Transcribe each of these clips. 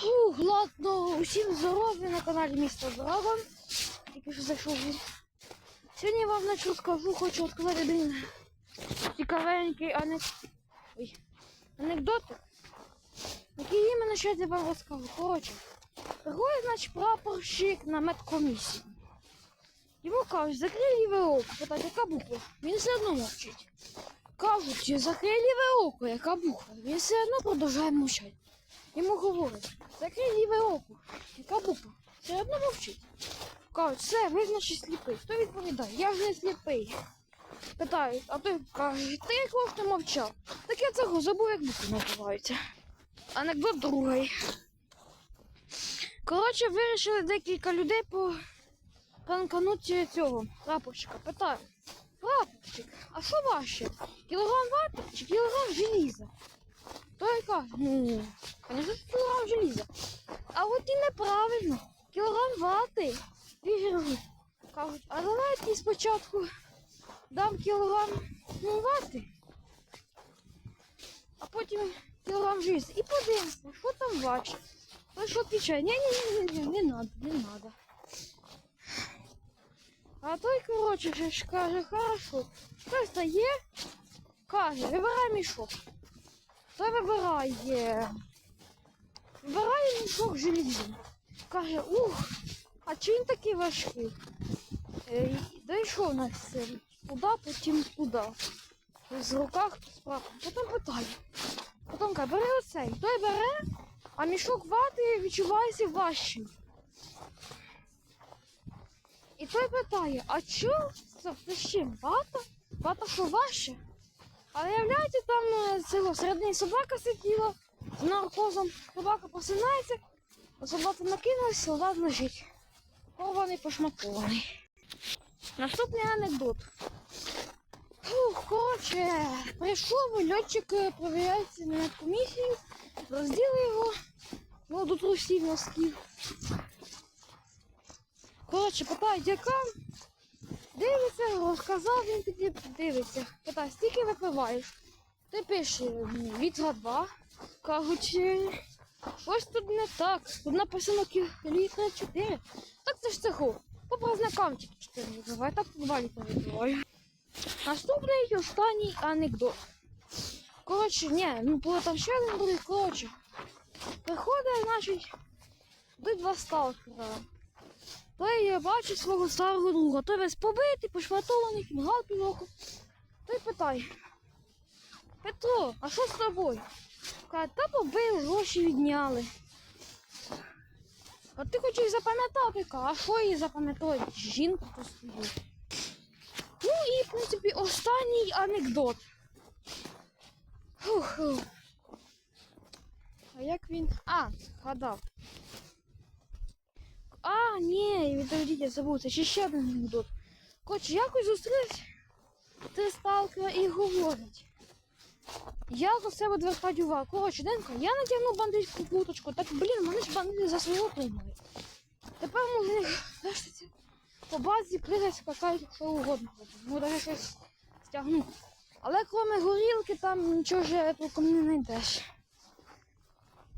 Фух, ладно, усім здоров'я на каналі Місто Драгон. Тільки що зайшов. Сьогодні вам значить розкажу, хочу розказати один цікавенький анек... Ой. анекдотик. Який іменно що я вам розкажу. Коротше, приходить, значить, прапорщик на медкомісію. Йому кажуть, закрий ліве око. Питають, яка буква? Він все одно мовчить. Кажуть, закрий ліве око, яка буква? Він все одно продовжує мовчати. Йому говорять, закрий ліве око, яка буква? Все одно мовчить. Кажуть, все, ви значить сліпий. Хто відповідає? Я ж не сліпий. Питають, а той каже, ти ж ти мовчав? Так я цього забув, як букви називаються. Анекдот другий. Коротше, вирішили декілька людей по пранканути цього прапорщика. Питаю, прапорщик, а що важче? Кілограм вати чи кілограм желіза? Каже, ну, конечно, кілограм желіза. А от і неправильно. Кілограм вати. Віграли. Кажуть, а давайте спочатку дам кілограм ну, вати, а потім кілограм желіза. І подивимося, що там важче. Той що відповідає, ні, ні, ні, ні, не надо, не надо. А той, коротше, каже, хорошо. Той стає, каже, вибирай мішок. Той вибирає. Вибирає мішок желізом. Каже, ух, а чи він такий важкий? Е, Дійшов на це. Туди, потім туди. З руках справа. Потім питає. Потім каже, бери оцей. Той бере, а мішок вати відчувається важчим. І той питає, а чо це з чим? Вата? Вата що важче? А виявляєте, там цього середній собака сиділа з наркозом. Собака просинається, а собака накинулась, солдат лежить. Порваний, пошматований. Наступний анекдот. Фух, коротше, прийшов льотчик е, провіряється на комісію, розділи його ну, до трусів носків. Коротше, питають, яка? Дивиться, розказав, він тоді дивиться. Питає, скільки випиваєш? Ти пише літра два. Кажуть, «Е, щось тут не так. Тут написано літра чотири. Так це ж цеху. По праздникам тільки чотири випиваю, так два літра випиваю. Наступний і останній анекдот. Коротше, ні, ну було там ще один буде, коротше. Приходить, значить, до два сталкера. Той я бачу свого старого друга. Той весь побитий, пошматований, мгал півроку. Той питає. Петро, а що з тобою? Каже, та побив, гроші відняли. А ти хочеш запам'ятати, каже, а що її запам'ятати? Жінку постою. Ну і, в принципі, останній анекдот. Фух. А як він. А, згадав. А, ні, відповідіть, я забув, це ще ще один анекдот. Коротше, якось зустрілись три сталкера і говорять. Я за себе відвертаю увагу. Коротше, Денко, я натягнув бандитську куточку, так, блін, мене ж бандити за свого тримають. Тепер можна вештаться по базі, пригати, скакають, що угодно. Ну, навіть щось стягну. Але крім горілки, там нічого ж толком не знайдеш.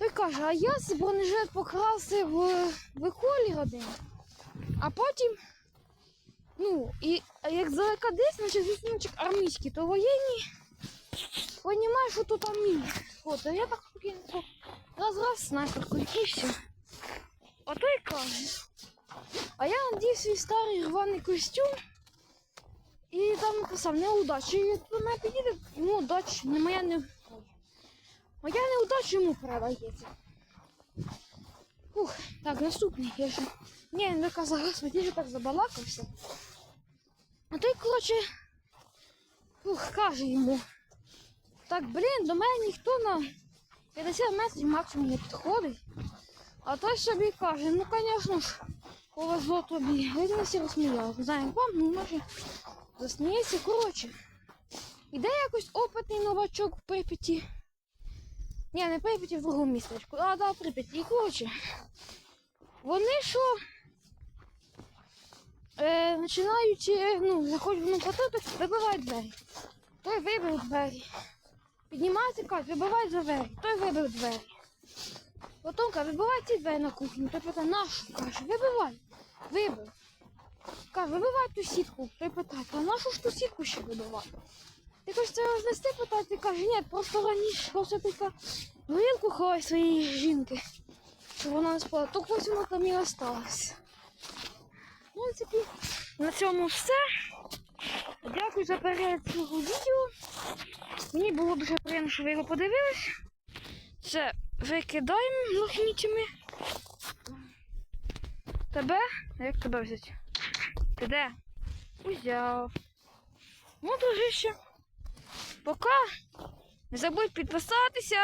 Той каже, а я цей бронежилет покрасив в, колі один, а потім, ну, і як здалека десь, значить зустрічок армійський, то воєнні понімаєш, що тут міни. От, а я так спокійно раз-раз снайперкою і все. А той каже, а я надів свій старий рваний костюм і там написав неудача. І мене підійде, йому удача, не моя не. Моя неудача йому передається. Ух, так, наступний. Я ще... Ні, не господи, я вже так забалакався. А той, коротше, ух, каже йому. Так, блін, до мене ніхто на 50 метрів максимум не підходить. А той собі каже, ну, звісно ж, повезло тобі. Він всі розсміяв. Не знаю, вам, ну, може, засміється. Коротше, іде якось опитний новачок в Прип'яті. Ні, не Прип'яті, в другому містечку. А, да, Прип'яті. І коротше, вони що е, починають, е, ну, заходять ну, платити, вибивають двері. Той вибив двері. Піднімається, каже, вибивай за двері. Той вибив двері. Потім каже, вибивай ці двері на кухню. Той питає, нашу? Каже, вибивай. Вибив. Каже, вибивай ту сітку. Той питає, а нашу ж ту сітку ще вибивати? Ти хочеш це рознести, питає, ти каже, ні, просто раніше, просто така горілку ховай своєї жінки, щоб вона не спала. То ось вона там і осталась. Ну, і тепер на цьому все. Дякую за перегляд цього відео. Мені було дуже приємно, що ви його подивились. Це викидаємо лохнічими. Тебе? Як тебе взяти? Ти де? Узяв. Ну, дружище. Пока. Не забудь підписатися.